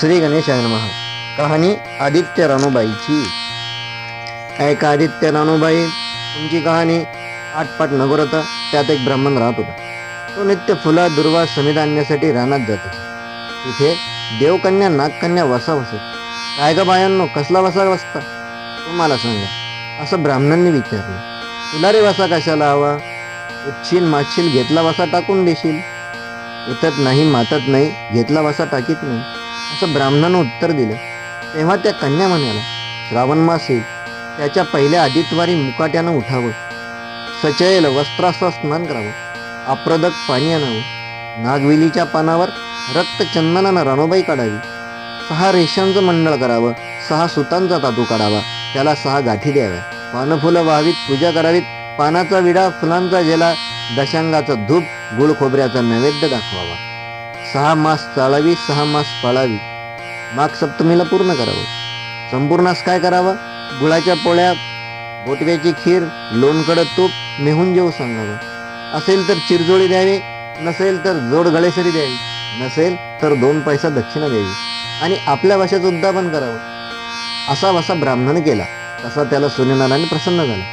श्री गणेशाय नमः। कहाणी आदित्य रानूबाईची ऐका आदित्य रानूबाई तुमची कहाणी आठपाट नगर होता त्यात एक ब्राह्मण राहत होता। तो नित्य फुला दुर्वा समिध आणण्यासाठी रानात जात असे तिथे देवकन्या नागकन्या वसा वसत काय ग बायांनो कसला वसा वसता? तुम्हाला सांगा असं ब्राह्मणांनी विचारलं। तुला रे वसा कशाला हवा? उच्छील माछील घेतला वसा टाकून देशील? उतत नाही मातत नाही घेतला वसा टाकीत नाही। असं ब्राह्मणानं उत्तर दिलं. तेव्हा त्या कन्या म्हणाल्या श्रावण मास येईल त्याच्या पहिल्या आदितवारी मुकाट्यानं उठावं. सचैल वस्त्रास्त्र स्नान करावं. अप्रदक पाणी आणावं. नागवेलीच्या पानावर रक्तचंदनानं रणोबाई काढावी. सहा रेषांचं मंडळ करावं. सहा सुतांचा तातू काढावा. त्याला सहा गाठी द्याव्या. पानफुलं व्हावीत पूजा करावीत. पानाचा विडा फुलांचा जेला दशांगाचं धूप गुळ खोबऱ्याचा नैवेद्य दाखवावा. सहा मास चाळावी सहा मास पाळावी. माघ सप्तमीला पूर्ण करावं. संपूर्णास काय करावं? गुळाच्या पोळ्या बोटव्याची खीर लोणकडं तूप मेहून जेऊ सांगावं. असेल तर चिरजोळी द्यावी नसेल तर जोड गळेसरी द्यावी नसेल तर दोन पैसा दक्षिणा द्यावी. आणि आपल्या भाषेचं उद्दापन करावं. असा वसा ब्राह्मणाने केला. तसा त्याला सूर्यनारायण प्रसन्न झाला.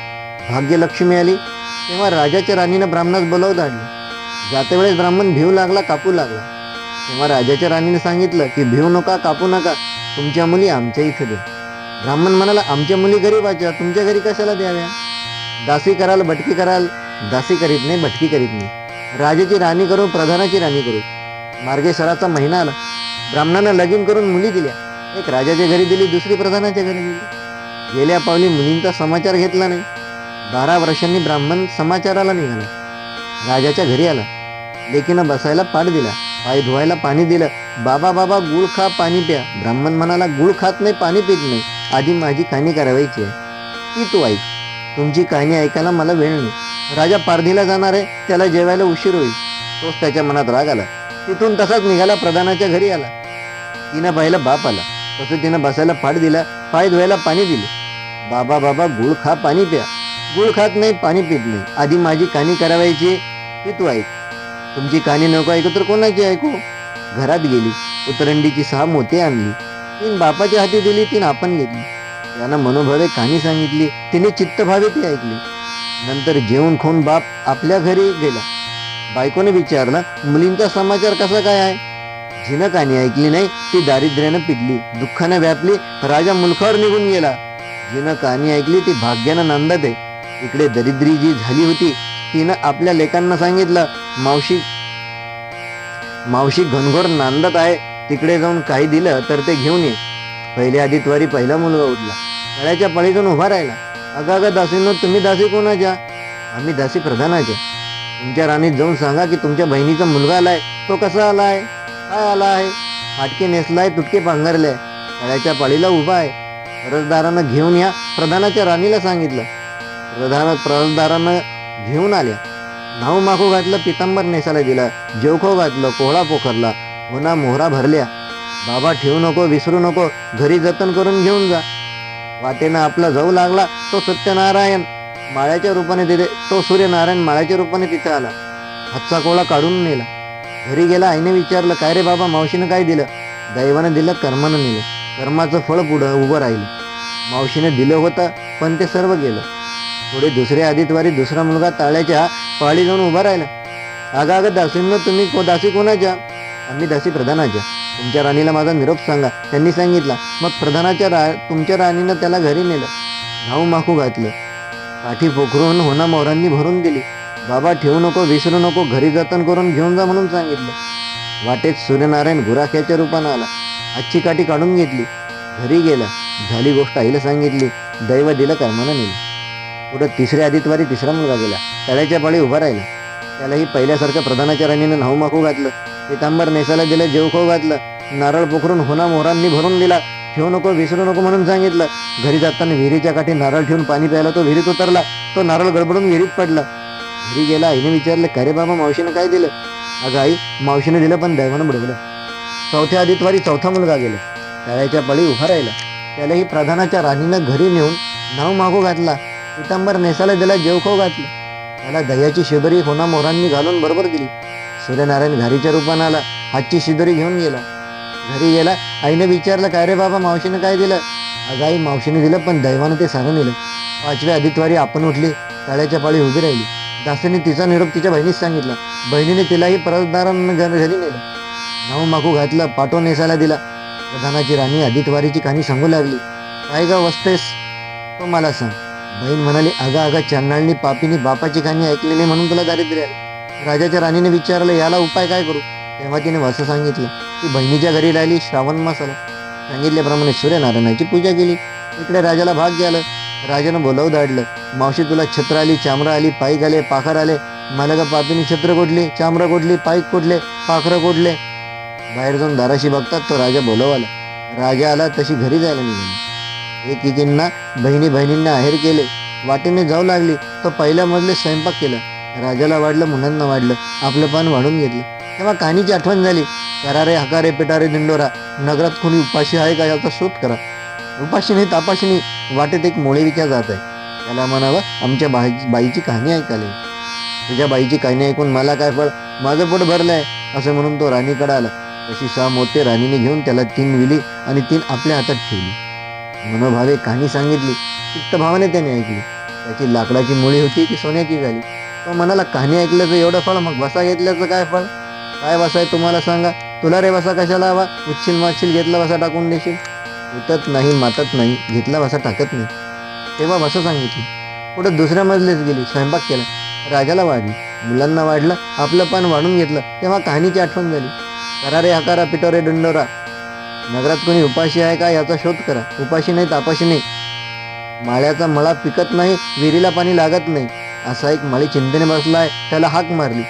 भाग्यलक्ष्मी आली. तेव्हा राजाच्या राणीनं ब्राह्मणास बोलावं आणलं. जाते वेळेस ब्राह्मण भिवू लागला कापू लागला. तेव्हा राजाच्या राणीने सांगितलं की भिवू नका कापू नका. तुमच्या मुली आमच्या इथे दे ब्राह्मण म्हणाला आमच्या मुली गरीबाच्या तुमच्या घरी कशाला द्याव्या? दासी कराल भटकी कराल. दासी करीत नाही भटकी करीत नाही. राजाची राणी करू प्रधानाची राणी करू. मार्गेश्वराचा महिना आला. ब्राह्मणानं लगीन करून मुली दिल्या. एक राजाच्या घरी दिली दुसरी प्रधानाच्या घरी दिली. गेल्या पावली मुलींचा समाचार घेतला नाही. बारा वर्षांनी ब्राह्मण समाचाराला निघाला. राजाच्या घरी आला. लेकीनं बसायला पाठ दिला. पाय धुवायला पाणी दिलं. बाबा बाबा गुळ खा पाणी प्या. ब्राह्मण म्हणाला गुळ खात नाही पाणी पित नाही. आधी माझी कहाणी करावायची आहे. ती तू ऐक. तुमची कहाणी ऐकायला मला वेळ नाही. राजा पारधीला जाणार आहे त्याला जेवायला उशीर होईल. तोच त्याच्या मनात राग आला. तिथून तसाच निघाला प्रधानाच्या घरी आला. तिनं पाहिलं बाप आला. तसं तिनं बसायला फाट दिला पाय धुवायला पाणी दिले. बाबा बाबा गुळ खा पाणी प्या. गुळ खात नाही पाणी पित नाही. आधी माझी कहाणी करावायची ती तू ऐक. तुमची कहाणी नको ऐकू तर कोणाची ऐकू? घरात गेली उतरंडीची सहा मोती आणली. तीन बापाच्या हाती दिली तीन आपण घेतली. त्यानं मनोभावे कहाणी सांगितली तिने चित्तभावे ती ऐकली. नंतर जेवण खाऊन बाप आपल्या घरी गेला. बायकोने विचारलं मुलींचा समाचार कसा काय आहे? जिनं कहाणी ऐकली नाही ती दारिद्र्यानं पिटली दुःखानं व्यापली राजा मुलखावर निघून गेला. जिनं कहाणी ऐकली ती भाग्यानं नांदत. आहे इकडे दरिद्री जी झाली होती. तिनं आपल्या लेकांना सांगितलं मावशी मावशी घनघोर नांदत आहे. तिकडे जाऊन काही दिलं तर ते घेऊन ये. पहिल्या त्वारी पहिला मुलगा उठला. तळ्याच्या पळीतून उभा राहिला. अगं अगं दासीनो तुम्ही दासी कोणाच्या? आम्ही दासी प्रधानाच्या. तुमच्या राणीत जाऊन सांगा की तुमच्या बहिणीचा मुलगा आलाय. तो कसा आलाय? काय आला आहे फाटके नेसलाय तुटके पांघरले तळ्याच्या पाळीला उभा आहे. परसदारानं घेऊन या. प्रधानाच्या राणीला सांगितलं. प्रधान परसदारानं घेऊन आल्या. नाव माखू घातलं पितांबर नेसाला दिला जेवखो घातलं कोहळा पोखरला उन्हा मोहरा भरल्या. बाबा ठेवू नको विसरू नको घरी जतन करून घेऊन जा. वाटेनं आपला जाऊ लागला तो सत्यनारायण. माळ्याच्या रूपाने तिथे तो सूर्यनारायण माळ्याच्या रूपाने तिथे आला. हातचा कोळा काढून नेला. घरी गेला आईने विचारलं काय रे बाबा मावशीनं काय दिलं? दैवानं दिलं कर्मानं नेलं. कर्माचं फळ पुढं उभं राहिलं. मावशीनं दिलं होतं पण ते सर्व गेलं. पुढे दुसऱ्या आदितवारी दुसरा मुलगा ताळ्याच्या पाळी जाऊन उभा राहिला. अगं अगं दासींनो तुम्ही को दासी कोणाच्या? आम्ही दासी प्रधानाच्या. तुमच्या राणीला माझा निरोप सांगा त्यांनी सांगितला. मग प्रधानाच्या रा तुमच्या राणीनं त्याला घरी नेलं. घाऊ माखू घातलं. काठी पोखरून होना मोरांनी भरून दिली. बाबा ठेवू नको विसरू नको घरी जतन करून घेऊन जा म्हणून सांगितलं. वाटेत सूर्यनारायण गुराख्याच्या रूपानं आला. आजची काठी काढून घेतली. घरी गेला. झाली गोष्ट आईला सांगितली. दैव दिलं कर्मानं नेलं. पुढं तिसऱ्या आदितवारी तिसरा मुलगा गेला. तळ्याच्या पाळी उभा राहिला. त्यालाही पहिल्यासारखं प्रधानाच्या राणीनं न्हाऊ माखू घातलं. पितांबर नेसाला दिलं जेवखो घातलं. नारळ पोखरून होना मोहरांनी भरून दिला. ठेवू नको विसरू नको म्हणून सांगितलं. घरी जाताना विहिरीच्या काठी नारळ ठेवून पाणी प्यायला तो विहिरीत उतरला. तो नारळ गडबडून विहिरीत पडला. घरी गेला आईने विचारलं का रे बाबा मावशीनं काय दिलं? अगं आई मावशीनं दिलं पण दैवानं बुडवलं. चौथ्या आदितवारी चौथा मुलगा गेला. तळ्याच्या पळी उभा राहिला. त्यालाही प्रधानाच्या राणीनं घरी नेऊन नाव मागू घातला. पितांबर नेसाला दिला जेवखो घातलं. त्याला दह्याची शिदोरी होना मोरांनी घालून बरोबर दिली. सूर्यनारायण घारीच्या रूपानं आला. हातची शिदोरी घेऊन गेला. घरी गेला. आईने विचारलं काय रे बाबा मावशीनं काय दिलं? अगं आई मावशीने दिलं पण दैवानं ते सारं नेलं. पाचव्या आदितवारी आपण उठली. तळ्याच्या पाळी उभी राहिली. दासीने तिचा निरोप तिच्या बहिणीस सांगितला. बहिणीने तिलाही परतदारांना घ- घरी नेलं. नाऊ माकू घातलं पाटो नेसायला दिला. प्रधानाची राणी आदितवारीची कहाणी सांगू लागली. काय ग वसतेस? तो मला सांग. बहीण म्हणाली अगा अगा चन्नाळनी पापीनी बापाची कहाणी ऐकलेली म्हणून तुला दारिद्र्य आले राजाच्या राणीने विचारलं याला उपाय काय करू? तेव्हा तिने असं सांगितलं की बहिणीच्या घरी राहिली श्रावण मास आला सांगितल्याप्रमाणे सूर्यनारायणाची पूजा केली. इकडे राजाला भाग आलं राजानं बोलावं दाडलं मावशी तुला छत्र आली चामरं आली पाईक आले पाखर आले. मला का पापीने छत्र कोटली चामरं कोटली पाईक कोटले पाखरं कोटले बाहेर जाऊन दाराशी बघतात तो राजा बोलवला. राजा आला तशी घरी जायला निघाली. एकेकींना बहिणी बहिणींना आहेर केले. वाटेने जाऊ लागली तो पहिल्या मधले स्वयंपाक केला. राजाला वाढलं मुलांना वाढलं आपलं पान वाढून घेतलं. तेव्हा कहाणीची आठवण झाली. करारे हकारे पेटारे दिंडोरा नगरात कोणी उपाशी आहे का याचा शोध करा. उपाशीने नाही वाटेत एक मोळेविक्या जात आहे. त्याला म्हणावं आमच्या बाई बाईची कहाणी ऐकाली तुझ्या बाईची कहाणी ऐकून मला काय फळ? माझं पोट आहे असं म्हणून तो राणीकडे आला. तशी सहा होते राणीने घेऊन त्याला तीन विली आणि तीन आपल्या हातात ठेवली. मनोभावे कहाणी सांगितली. चित्तभावाने त्याने ऐकली. त्याची लाकडाची मुळी होती ती सोन्याची झाली. तो मनाला कहाणी ऐकल्याचं एवढं फळ मग वसा घेतल्याचं काय फळ? काय वसा आहे तुम्हाला सांगा? तुला रे वसा कशाला हवा? उच्छिल मागशील घेतला वसा टाकून देशील? उतत नाही मातत नाही. घेतला वसा टाकत नाही. तेव्हा वसा सांगितली. पुढे दुसऱ्या मजलेच गेली. स्वयंपाक केला. राजाला वाढली. मुलांना वाढलं. आपलं पान वाढून घेतलं. तेव्हा कहाणीची आठवण झाली. करा रे हकारा पिटोरे डंडोरा. नगरात कोणी उपाशी आहे का याचा शोध करा. उपाशी नाही तापाशी नाही. माळ्याचा मळा पिकत नाही विहिरीला पाणी लागत नाही. असा एक माळी चिंतेने बसला आहे त्याला हाक मारली.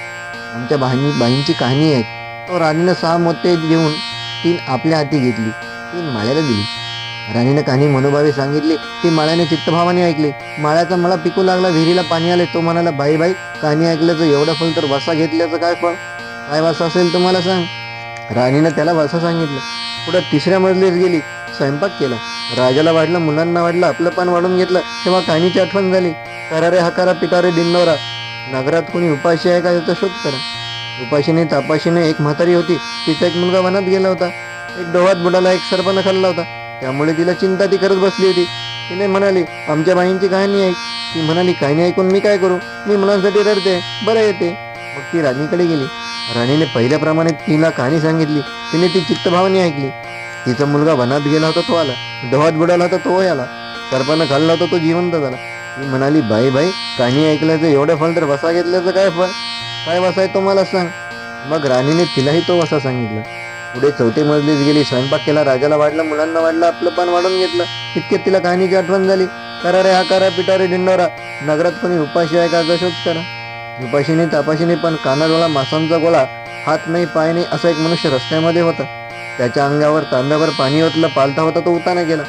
आमच्या बहिणी बाईंची कहाणी आहे. तो राणीनं सहा मोते घेऊन तीन आपल्या हाती घेतली. तीन माळ्याला दिली. राणीनं कहाणी मनोभावे सांगितली ती माळ्याने चित्तभावाने ऐकली. माळ्याचा मला पिकू लागला विहिरीला पाणी आले. तो म्हणाला बाई बाई कहाणी ऐकल्याचं एवढं फल तर वसा घेतल्याचं काय फळ? काय वासा असेल तुम्हाला सांग. राणीनं त्याला वसा सांगितलं. पुढं तिसऱ्या मजलीत गेली स्वयंपाक केला. राजाला वाढलं मुलांना वाढलं आपलं पान वाढून घेतलं तेव्हा काणीची आठवण झाली. करारे हकारा पिटारे डिंडोरा नगरात कोणी उपाशी आहे का याचा शोध करा. उपाशीने तापाशीने एक म्हातारी होती. तिचा एक मुलगा वनात गेला होता. एक डोहात बुडाला एक सर्पानं खाल्ला होता. त्यामुळे तिला चिंता ती करत बसली होती. तिने म्हणाली आमच्या बाईंची कहाणी ऐक ती म्हणाली कहाणी ऐकून मी काय करू? मी मुलांसाठी रडते. बरं येते. मग ती राणीकडे गेली. राणीने पहिल्याप्रमाणे तिला कहाणी सांगितली. तिने ती चित्तभावाने ऐकली. तिचा मुलगा वनात गेला होता तो आला. डोहात बुडाला होता तो आला. सर्पानं खाल्ला होता तो जिवंत झाला. ती म्हणाली बाई बाई कहाणी ऐकल्याचं एवढं फल तर वसा घेतल्याचं काय फळ? काय वसा आहे तो मला सांग. मग राणीने तिलाही तो वसा सांगितला. पुढे चौथे मजलीच गेली स्वयंपाक केला राजाला वाढलं मुलांना वाढलं आपलं पण वाढून घेतलं. इतके तिला कहाणीची आठवण झाली. करा रे हा करा पिटारे डिंडोरा नगरात कोणी उपाशी आहे का? शोध करा. उपाशीने तापाशीने पण कानाडोळा मासांचा गोळा हात नाही पाय नाही असा एक मनुष्य रस्त्यामध्ये होता. त्याच्या अंगावर तांब्यावर पाणी ओतलं पालता होता तो उताना गेला.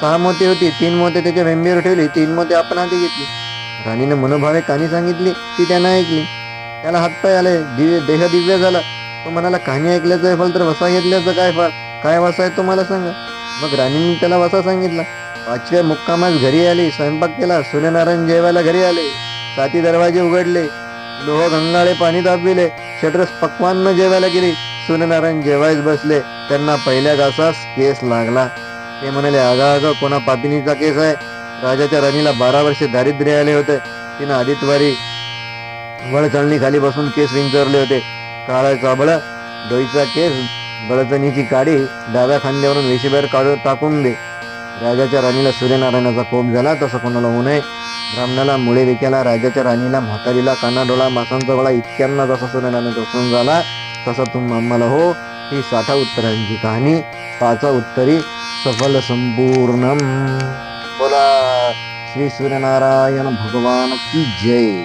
सहा मोती होती तीन मोते त्याच्या वेंबीवर ठेवली तीन मोते आपण हाती घेतली. राणीनं मनोभावे काणी सांगितली ती त्यानं ऐकली. त्याला हातपाय आले दिव्य देह दिव्य झाला. तो म्हणाला कहाणी ऐकल्याचं फल तर वसा घेतल्याचं काय फळ? काय वसा आहे तो मला सांगा. मग राणीने त्याला वसा सांगितला. पाचव्या मुक्कामास घरी आली स्वयंपाक केला सूर्यनारायण जेवायला घरी आले. साती दरवाजे उघडले. लोह गंगाळे पाणी दाबविले. शटरस पक्वान्न जेवायला गेली. सूर्यनारायण जेवायच बसले. त्यांना पहिल्या घासास केस लागला. ते म्हणाले आगा आगा कोणा पापिनीचा केस आहे? राजाच्या राणीला बारा वर्षे दारिद्र्य आले होते. तिनं आदितवारी वळचळणी खाली बसून केस विंचरले होते. काळा चाबळ डोईचा केस बळचणीची काडी डाव्या खांद्यावरून वेशीबाहेर काढून टाकून दे. राजाच्या राणीला सूर्यनारायणाचा कोप झाला. तसं कोणाला होऊ नये. ब्राह्मणाला मुळे विक्याला राजाच्या राणीला म्हातारीला कानाडोळा मासांचा गोळा इतक्यांना जसा सूर्यनारायणाचा दसून झाला तसा तुम आम्हाला हो ही साठा उत्तरांची कहाणी पाचा उत्तरी सफल संपूर्ण बोला श्री सूर्यनारायण भगवान की जय.